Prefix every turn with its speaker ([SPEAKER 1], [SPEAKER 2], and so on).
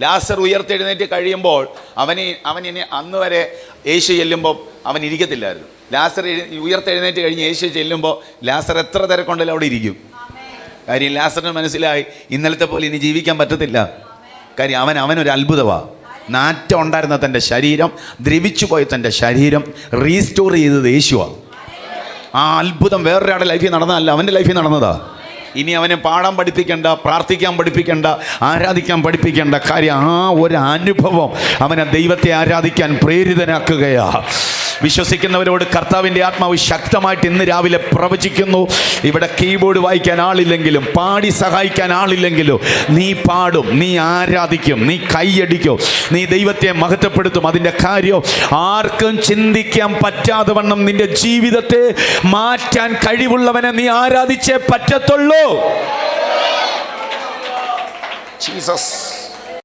[SPEAKER 1] ലാസർ ഉയർത്തെഴുന്നേറ്റ് കഴിയുമ്പോൾ അവന് അവൻ ഇനി അന്ന് വരെ യേശു ചെല്ലുമ്പോൾ അവൻ ഇരിക്കത്തില്ലായിരുന്നു. ലാസർ ഉയർത്തെഴുന്നേറ്റ് കഴിഞ്ഞ് യേശു ചെല്ലുമ്പോൾ ലാസർ എത്ര തിരക്കുണ്ടല്ലോ അവിടെ ഇരിക്കും. കാര്യം ലാസറിന് മനസ്സിലായി ഇന്നലത്തെ പോലെ ഇനി ജീവിക്കാൻ പറ്റത്തില്ല. കാര്യം അവൻ അവനൊരു അത്ഭുതമാണ് നാറ്റം ഉണ്ടായിരുന്ന തന്റെ ശരീരം ദ്രവിച്ചു പോയ തന്റെ ശരീരം റീസ്റ്റോർ ചെയ്തത് യേശുവാണ് ആ അത്ഭുതം വേറൊരാളുടെ ലൈഫിൽ നടന്നതല്ല അവന്റെ ലൈഫിൽ നടന്നതാ. ഇനി അവനെ പാടാൻ പഠിപ്പിക്കേണ്ട പ്രാർത്ഥിക്കാൻ പഠിപ്പിക്കേണ്ട ആരാധിക്കാൻ പഠിപ്പിക്കേണ്ട കാര്യം ആ ഒരു അനുഭവം അവനെ ദൈവത്തെ ആരാധിക്കാൻ പ്രേരിതനാക്കുകയാ. വിശ്വസിക്കുന്നവരോട് കർത്താവിന്റെ ആത്മാവ് ശക്തമായിട്ട് ഇന്ന് രാവിലെ പ്രവചിക്കുന്നു. ഇവിടെ കീബോർഡ് വായിക്കാൻ ആളില്ലെങ്കിലും പാടി സഹായിക്കാൻ ആളില്ലെങ്കിലും നീ പാടും നീ ആരാധിക്കും നീ കൈയടിക്കും നീ ദൈവത്തെ മഹത്വപ്പെടുത്തും. അതിന്റെ കാര്യം ആർക്കും ചിന്തിക്കാൻ പറ്റാതെ വണ്ണം നിന്റെ ജീവിതത്തെ മാറ്റാൻ കഴിവുള്ളവനെ നീ ആരാധിച്ചേ പറ്റത്തുള്ളൂ. ജീസസ്